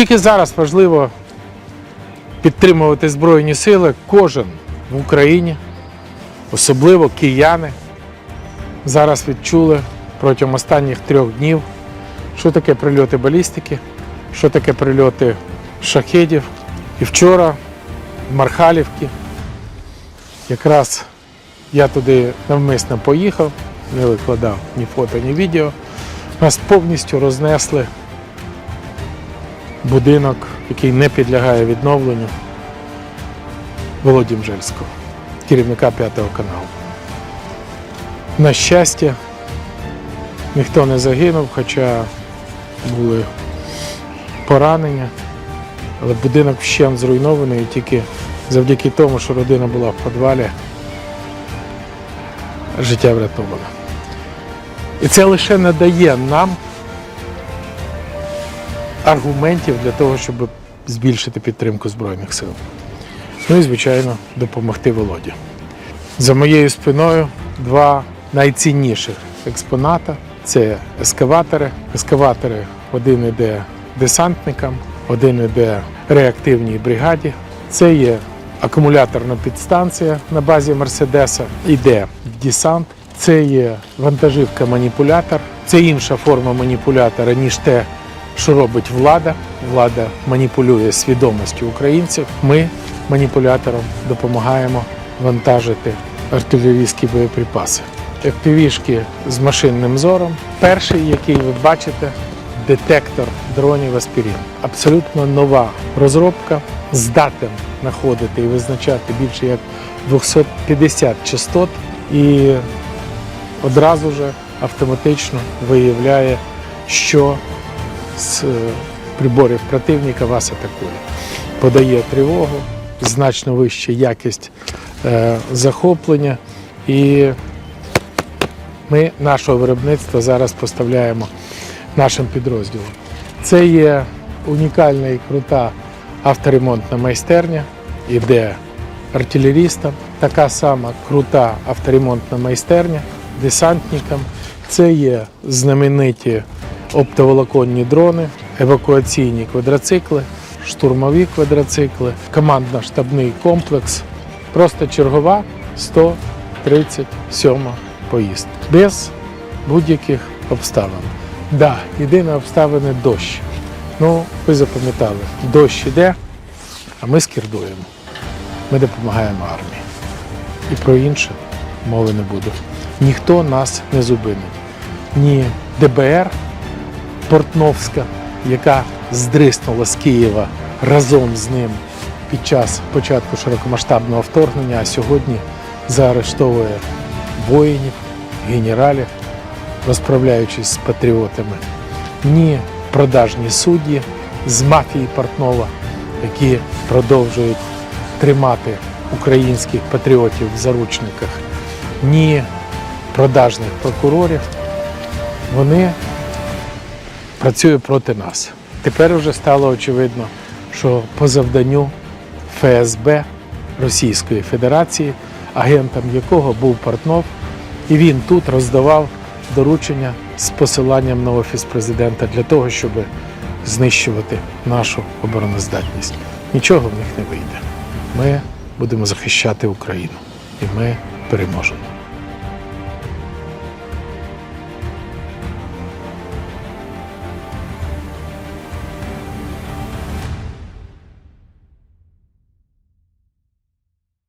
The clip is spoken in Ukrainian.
Оскільки зараз важливо підтримувати Збройні сили, кожен в Україні, особливо кияни, зараз відчули протягом останніх трьох днів, що таке прильоти балістики, що таке прильоти шахедів. І вчора в Мархалівці якраз я туди навмисно поїхав, не викладав ні фото, ні відео. Нас повністю рознесли будинок, який не підлягає відновленню Володі Мжельського, керівника п'ятого каналу. На щастя, ніхто не загинув, хоча були поранення, але будинок вщент зруйнований і тільки завдяки тому, що родина була в підвалі, життя врятовано. І це лише надає нам аргументів для того, щоб збільшити підтримку Збройних сил. Ну і, звичайно, допомогти Володі. За моєю спиною два найцінніших експоната це ескаватори. Ескаватори один іде десантникам, один іде реактивній бригаді. Це є акумуляторна підстанція на базі Мерседеса, іде в десант. Це є вантажівка-маніпулятор, це інша форма маніпулятора, ніж те, що робить влада. Влада маніпулює свідомістю українців. Ми маніпуляторам допомагаємо вантажити артилерійські боєприпаси. FPV-шки з машинним зором. Перший, який ви бачите, детектор дронів Аспірін. Абсолютно нова розробка, здатен знаходити і визначати більше як 250 частот і одразу же автоматично виявляє, що з приборів противника вас атакує. Подає тривогу, значно вища якість е, захоплення. І ми нашого виробництва зараз поставляємо нашим підрозділам. Це є унікальна і крута авторемонтна майстерня, іде артилерістам, така сама крута авторемонтна майстерня десантникам. Це є знамениті оптоволоконні дрони, евакуаційні квадроцикли, штурмові квадроцикли, командно-штабний комплекс. Просто чергова 137 поїздка. Без будь-яких обставин. Да, єдина обставина дощ. Ну, ви запам'ятали, дощ іде, а ми скірдуємо. Ми допомагаємо армії. І про інше мови не буде. Ніхто нас не зупинить. Ні ДБР Портновська, яка здриснула з Києва разом з ним під час початку широкомасштабного вторгнення, а сьогодні заарештовує воїнів, генералів, розправляючись з патріотами. Ні продажні судді з мафії Портнова, які продовжують тримати українських патріотів в заручниках, ні продажних прокурорів, вони працюють проти нас. Тепер вже стало очевидно, що по завданню ФСБ Російської Федерації, агентом якого був Портнов, і він тут роздавав доручення з посиланням на офіс президента для того, щоб знищувати нашу обороноздатність. Нічого в них не вийде. Ми будемо захищати Україну, і ми переможемо.